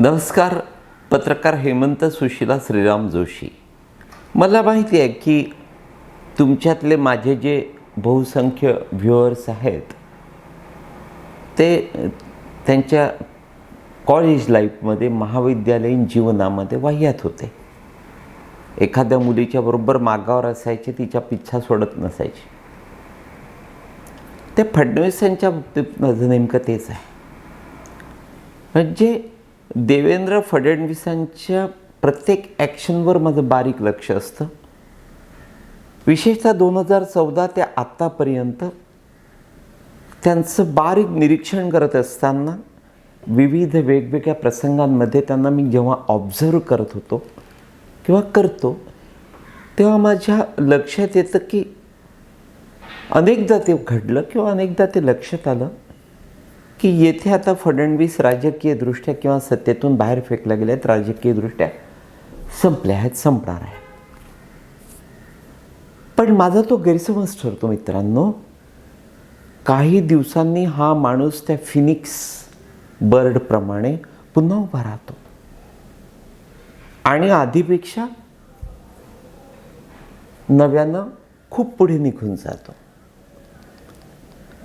नमस्कार पत्रकार हेमंत सुशिला श्रीराम जोशी. मला माहिती आहे की तुमच्यातले माझे जे बहुसंख्य व्ह्युअर्स आहेत ते त्यांच्या कॉलेज लाईफमध्ये महाविद्यालयीन जीवनामध्ये वाह्यात होते. एखाद्या मुलीच्या बरोबर मागावर असायचे तिच्या पिच्छा सोडत नसायचे. ते फडणवीस यांच्या बाबतीत माझं नेमकं तेच आहे. म्हणजे देवेंद्र फडणवीसांच्या प्रत्येक ॲक्शनवर माझं बारीक लक्ष असतं. विशेषतः दोन हजार चौदा ते आत्तापर्यंत त्यांचं बारीक निरीक्षण करत असताना विविध वेगवेगळ्या प्रसंगांमध्ये त्यांना मी जेव्हा ऑब्झर्व करत होतो किंवा करतो तेव्हा माझ्या लक्षात येतं की अनेकदा ते घडलं किंवा अनेकदा ते लक्षात आलं. की येथे आता फडणवीस राजकीयदृष्ट्या किंवा सत्तेतून बाहेर फेकल्या गेल्या आहेत राजकीयदृष्ट्या संपल्या आहेत संपणार आहे पण माझा तो गैरसमज ठरतो मित्रांनो काही दिवसांनी हा माणूस त्या फिनिक्स बर्डप्रमाणे पुन्हा उभा राहतो. आणि आधीपेक्षा नव्यानं खूप पुढे निघून जातो.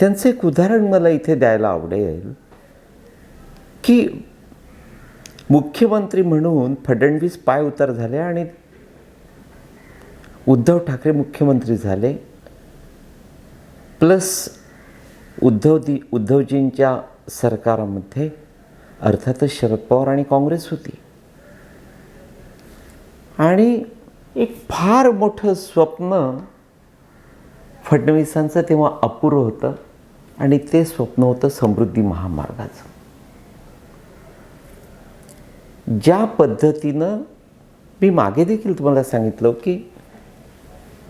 त्यांचं एक उदाहरण मला इथे द्यायला आवडेल की मुख्यमंत्री म्हणून फडणवीस पाय उतार झाले आणि उद्धव ठाकरे मुख्यमंत्री झाले. प्लस उद्धवजी उद्धवजींच्या सरकारामध्ये अर्थातच शरद पवार आणि काँग्रेस होती. आणि एक फार मोठं स्वप्न फडणवीसांचं तेव्हा अपुरं होतं. आणि ते स्वप्न होतं समृद्धी महामार्गाचं. ज्या पद्धतीनं मी मागे देखील तुम्हाला सांगितलं की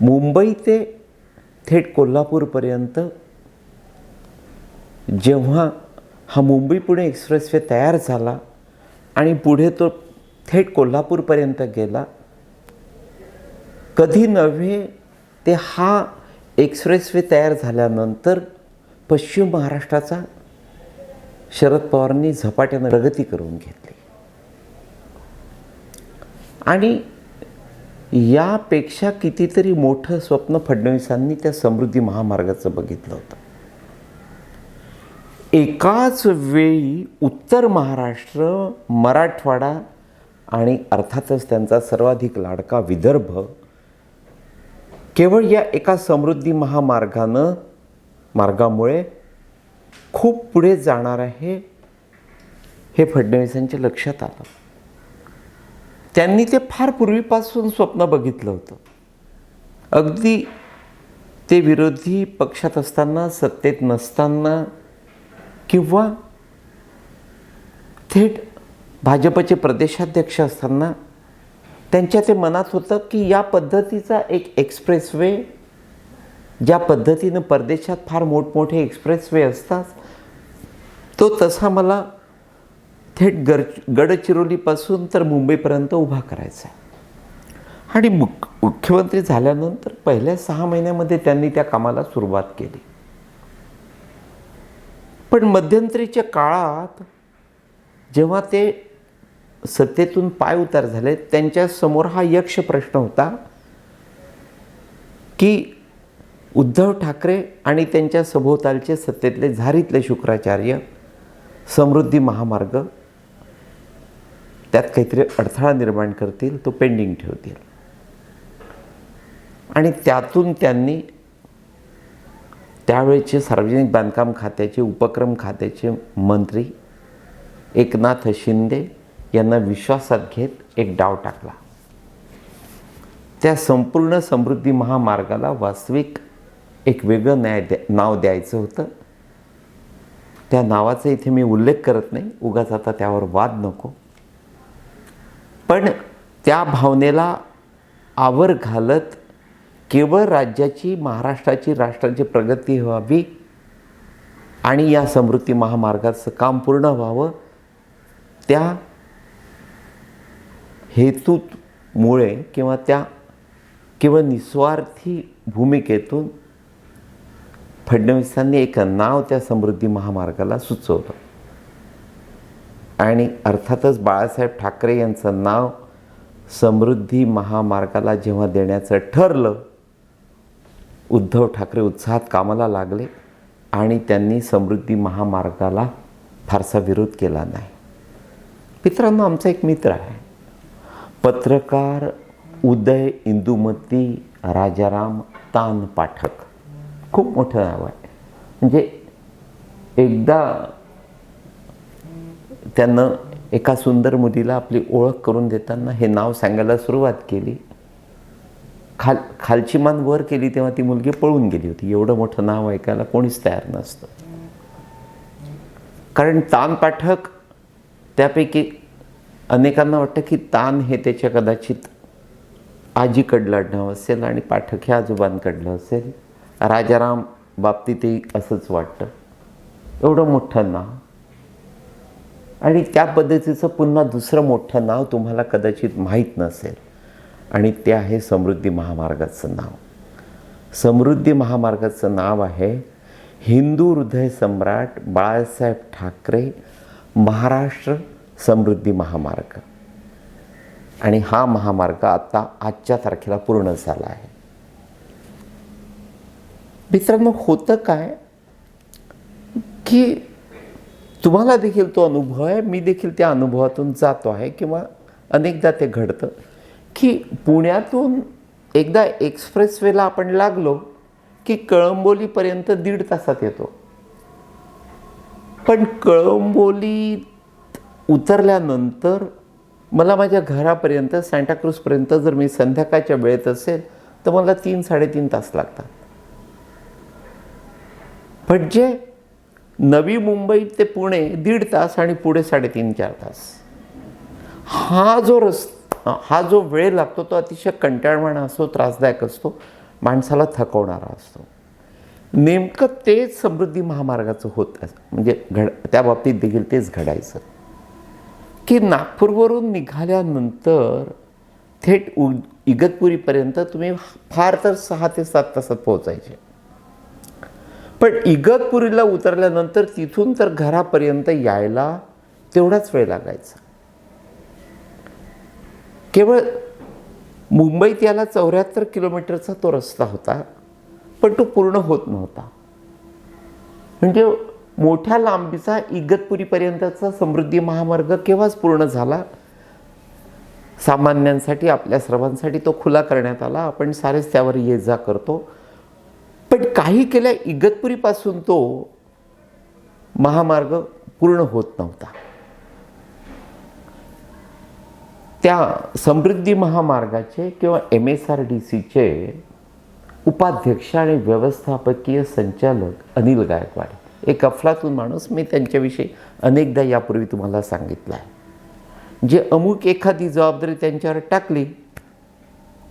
मुंबई ते थेट कोल्हापूरपर्यंत जेव्हा हा मुंबई पुणे एक्सप्रेसवे तयार झाला आणि पुढे तो थेट कोल्हापूरपर्यंत गेला कधी नव्हे ते हा एक्सप्रेसवे तयार झाल्यानंतर पश्चिम महाराष्ट्राचा शरद पवारांनी झपाट्यानं प्रगती करून घेतली. आणि यापेक्षा कितीतरी मोठं स्वप्न फडणवीसांनी त्या समृद्धी महामार्गाचं बघितलं होतं. एकाच वेळी उत्तर महाराष्ट्र मराठवाडा आणि अर्थातच त्यांचा सर्वाधिक लाडका विदर्भ केवळ या एका समृद्धी महामार्गानं मार्गामुळे खूप पुढे जाणार आहे हे फडणवीसांच्या लक्षात आलं. त्यांनी ते फार पूर्वीपासून स्वप्न बघितलं होतं. अगदी ते विरोधी पक्षात असताना सत्तेत नसताना किंवा थेट भाजपचे प्रदेशाध्यक्ष असताना त्यांच्या ते मनात होतं की या पद्धतीचा एक एक्सप्रेसवे ज्या पद्धतीनं परदेशात फार मोठमोठे एक्सप्रेसवे असतात तो तसा मला थेट गर गडचिरोलीपासून तर मुंबईपर्यंत उभा करायचा आहे. आणि मुख मुख्यमंत्री झाल्यानंतर पहिल्या सहा महिन्यामध्ये त्यांनी त्या कामाला सुरुवात केली. पण मध्यंतरीच्या काळात जेव्हा ते सत्तेतून पाय उतार झाले त्यांच्यासमोर हा यक्ष प्रश्न होता की उद्धव ठाकरे आणि त्यांच्या सभोवतालचे सत्तेतले झारीतले शुक्राचार्य समृद्धी महामार्ग त्यात काहीतरी अडथळा निर्माण करतील तो पेंडिंग ठेवतील. आणि त्यातून त्यांनी त्यावेळेचे सार्वजनिक बांधकाम खात्याचे उपक्रम खात्याचे मंत्री एकनाथ शिंदे यांना विश्वासात घेत एक डाव टाकला. त्या संपूर्ण समृद्धी महामार्गाला वास्तविक एक वेगळं न्याय द्या नाव द्यायचं होतं. त्या नावाचा इथे मी उल्लेख करत नाही उगाच आता त्यावर वाद नको. पण त्या भावनेला आवर घालत केवळ राज्याची महाराष्ट्राची राष्ट्राची प्रगती व्हावी आणि या समृद्धी महामार्गाचं काम पूर्ण व्हावं त्या हेतूमुळे किंवा त्या केवळ निस्वार्थी भूमिकेतून फडणवीसांनी एक नाव त्या समृद्धी महामार्गाला सुचवलं. आणि अर्थातच बाळासाहेब ठाकरे यांचं नाव समृद्धी महामार्गाला जेव्हा देण्याचं ठरलं उद्धव ठाकरे उत्साहात कामाला लागले आणि त्यांनी समृद्धी महामार्गाला फारसा विरोध केला नाही. मित्रांनो आमचा एक मित्र आहे. पत्रकार उदय इंदुमती राजाराम तान पाठक खूप मोठं नाव आहे. म्हणजे एकदा त्यांना एका सुंदर मुलीला आपली ओळख करून देताना हे नाव सांगायला सुरुवात केली. खाल खालची मान वर केली तेव्हा ती मुलगी पळून गेली होती. एवढं मोठं नाव ऐकायला कोणीच तयार नसतं. कारण तान पाठक त्यापैकी अनेकांना वाटतं की तान हे त्याच्या कदाचित आजीकडलं आडनाव असेल आणि पाठक ह्या आजोबांकडलं असेल. राजाराम बाबतीतही असंच वाटतं. एवढं मोठं नाव. आणि त्या पद्धतीचं पुन्हा दुसरं मोठं नाव तुम्हाला कदाचित माहीत नसेल. आणि ते आहे समृद्धी महामार्गाचं नाव. समृद्धी महामार्गाचं नाव आहे हिंदू हृदय सम्राट बाळासाहेब ठाकरे महाराष्ट्र समृद्धी महामार्ग. आणि हा महामार्ग आता आजच्या तारखेला पूर्ण झाला आहे. मित्रांनो होतं काय की तुम्हाला देखील तो अनुभव आहे मी देखील त्या अनुभवातून जातो आहे किंवा अनेकदा ते घडतं की पुण्यातून एकदा एक्सप्रेसवेला आपण लागलो की कळंबोलीपर्यंत दीड तासात येतो. पण कळंबोलीत उतरल्यानंतर मला माझ्या घरापर्यंत सँटाक्रूजपर्यंत जर मी संध्याकाळच्या वेळेत असेल तर मला तीन साडेतीन तास लागतात. पण जे नवी मुंबई ते पुणे दीड तास आणि पुढे साडेतीन चार तास. हा जो रस हा जो वेळ लागतो तो अतिशय कंटाळवाणा असतो त्रासदायक असतो माणसाला थकवणारा असतो. नेमकं तेच समृद्धी महामार्गाचं होत म्हणजे घड त्या बाबतीत देखील तेच घडायचं. की नागपूरवरून निघाल्यानंतर थेट उ इगतपुरीपर्यंत तुम्ही फार तर सहा ते सात तासात पोहोचायचे. पण इगतपुरीला उतरल्यानंतर तिथून तर घरापर्यंत यायला तेवढाच वेळ लागायचा. केवळ मुंबईत याला चौऱ्याहत्तर किलोमीटरचा तो रस्ता होता पण तो पूर्ण होत नव्हता. म्हणजे मोठ्या लांबीचा इगतपुरीपर्यंतचा समृद्धी महामार्ग केव्हाच पूर्ण झाला? सामान्यांसाठी आपल्या सर्वांसाठी तो खुला करण्यात आला. आपण सारेच त्यावर ये जा करतो. पण काही केल्या इगतपुरीपासून तो महामार्ग पूर्ण होत नव्हता. त्या समृद्धी महामार्गाचे किंवा एम एस आर डी सीचे उपाध्यक्ष आणि व्यवस्थापकीय संचालक अनिल गायकवाड. एक अफलातून माणूस मी त्यांच्याविषयी अनेकदा यापूर्वी तुम्हाला सांगितलं आहे. जे अमुक एखादी जबाबदारी त्यांच्यावर टाकली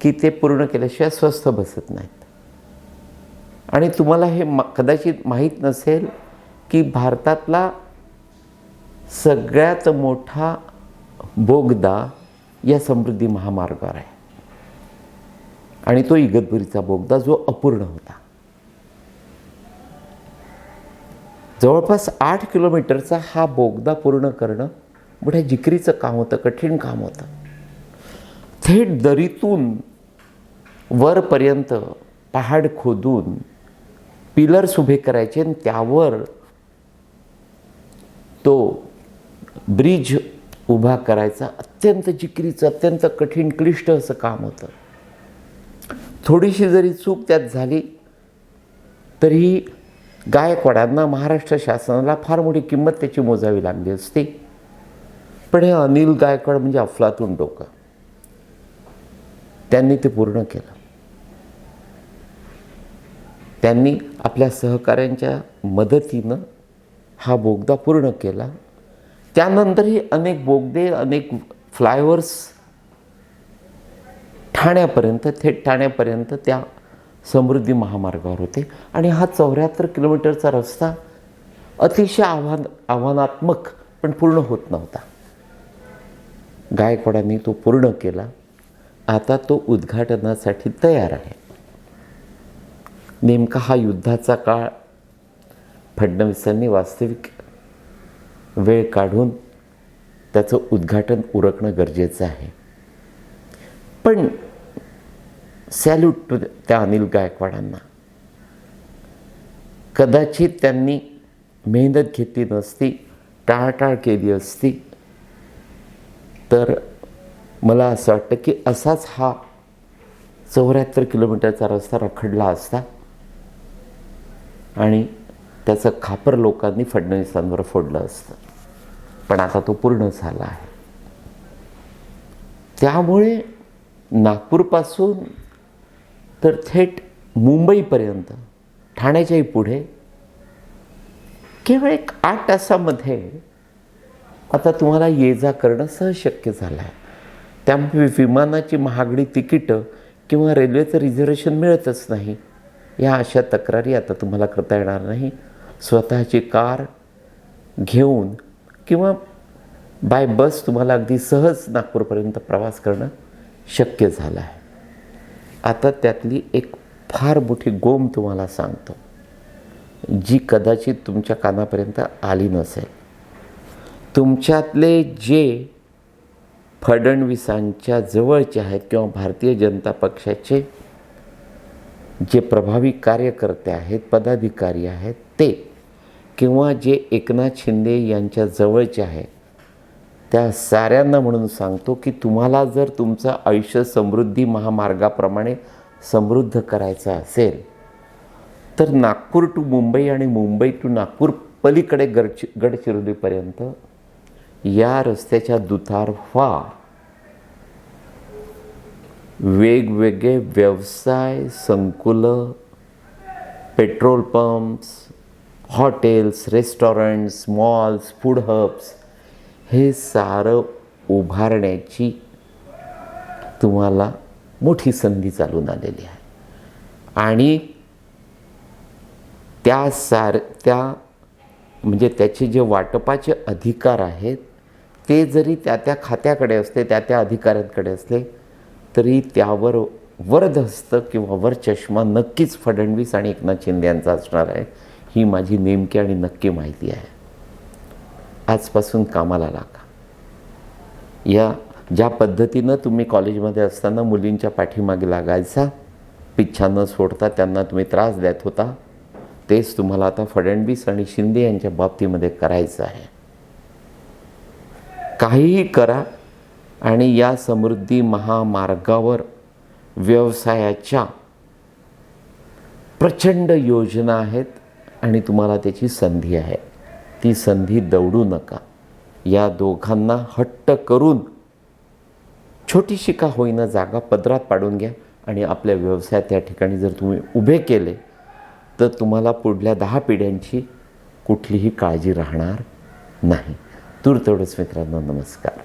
की ते पूर्ण केल्याशिवाय स्वस्थ बसत नाहीत. आणि तुम्हाला हे मा कदाचित माहीत नसेल की भारतातला सगळ्यात मोठा बोगदा या समृद्धी महामार्गावर आहे. आणि तो इगतपुरीचा बोगदा जो अपूर्ण होता. जवळपास आठ किलोमीटरचा हा बोगदा पूर्ण करणं मोठ्या जिकरीचं काम होतं कठीण काम होतं. थेट दरीतून वरपर्यंत पहाड खोदून पिलर्स उभे करायचे आणि त्यावर तो ब्रिज उभा करायचा. अत्यंत जिकरीचं अत्यंत कठीण क्लिष्ट असं काम होतं. थोडीशी जरी चूक त्यात झाली तरी गायकवाडांना महाराष्ट्र शासनाला फार मोठी किंमत त्याची मोजावी लागली असती. पण हे अनिल गायकवाड म्हणजे अफलातून डोकं. त्यांनी ते पूर्ण केलं. त्यांनी आपल्या सहकाऱ्यांच्या मदतीनं हा बोगदा पूर्ण केला. त्यानंतरही अनेक बोगदे अनेक फ्लायओव्हर्स ठाण्यापर्यंत थेट ठाण्यापर्यंत त्या समृद्धी महामार्गावर होते. आणि हा चौऱ्याहत्तर किलोमीटरचा रस्ता अतिशय आव्हान आव्हानात्मक पण पूर्ण होत नव्हता. गायकवाडांनी तो पूर्ण केला. आता तो उद्घाटनासाठी तयार आहे. नेमका हा युद्धाचा काळ. फडणवीसांनी वास्तविक वेळ काढून त्याचं उद्घाटन उरकणं गरजेचं आहे. पण सॅल्यूट टू त्या अनिल गायकवाडांना. कदाचित त्यांनी मेहनत घेतली नसती टाळटाळ केली असती तर मला असं वाटतं की असाच हा चौऱ्याहत्तर किलोमीटरचा रस्ता रखडला असता. आणि त्याचं खापर लोकांनी फडणवीसांवर फोडलं असतं. पण आता तो पूर्ण झाला आहे. त्यामुळे नागपूरपासून तर थेट मुंबईपर्यंत ठाण्याच्याही पुढे केवळ एक आठ तासामध्ये आता तुम्हाला ये जा करणं सहज शक्य झालं आहे त्यामुळे विमानाची महागडी तिकीटं किंवा रेल्वेचं रिझर्वेशन मिळतच नाही. या अशा तक्रारी आता तुम्हाला करता येणार नाही. स्वतःची कार घेऊन किंवा बाय बस तुम्हाला अगदी सहज नागपूरपर्यंत प्रवास करणं शक्य झालं आहे. आता त्यातली एक फार मोठी गोम तुम्हाला सांगतो. जी कदाचित तुमच्या कानापर्यंत आली नसेल. तुमच्यातले जे फडणवीसांच्या जवळचे आहेत किंवा भारतीय जनता पक्षाचे जे प्रभावी कार्यकर्ते आहेत पदाधिकारी आहेत ते किंवा जे एकनाथ शिंदे यांच्या जवळचे आहेत त्या साऱ्यांना म्हणून सांगतो की तुम्हाला जर तुमचं आयुष्य समृद्धी महामार्गाप्रमाणे समृद्ध करायचं असेल तर नागपूर टू मुंबई आणि मुंबई टू नागपूर पलीकडे गडचि गडचिरोलीपर्यंत या रस्त्याच्या दुतार व्हा. वेगवेगळे व्यवसाय संकुलं petrol pumps hotels restaurants malls food hubs हे सारं उभारण्याची तुम्हाला मोठी संधी चालून आलेली आहे. आणि त्या सार त्या म्हणजे त्याचे जे वाटपाचे अधिकार आहेत ते जरी त्या त्या खात्याकडे असते त्या त्या अधिकाऱ्यांकडे असले तरी त्यावर वरदहस्त किंवा वर चष्मा नक्कीच फडणवीस आणि एकनाथ शिंदे यांचा असणार आहे. ही माझी नेमकी आणि नक्की माहिती आहे. आजपासून कामाला लागा. या ज्या पद्धतीनं तुम्ही कॉलेजमध्ये असताना मुलींच्या पाठीमागे लागायचा पिच्छा न सोडता त्यांना तुम्ही त्रास देत होता तेच तुम्हाला आता फडणवीस आणि शिंदे यांच्या बाबतीमध्ये करायचं आहे. काहीही करा आणि या समृद्धी महामार्गावर व्यवसायाच्या प्रचंड योजना आहेत आणि तुम्हाला त्याची संधी आहे. ती संधी दवडू नका. या दोघांना हट्ट करून छोटीशी का होईना जागा पदरात पाडून घ्या आणि आपल्या व्यवसाय त्या ठिकाणी जर तुम्ही उभे केले तर तुम्हाला पुढल्या दहा पिढ्यांची कुठलीही काळजी राहणार नाही. दूर तेवढंच मित्रांनो नमस्कार.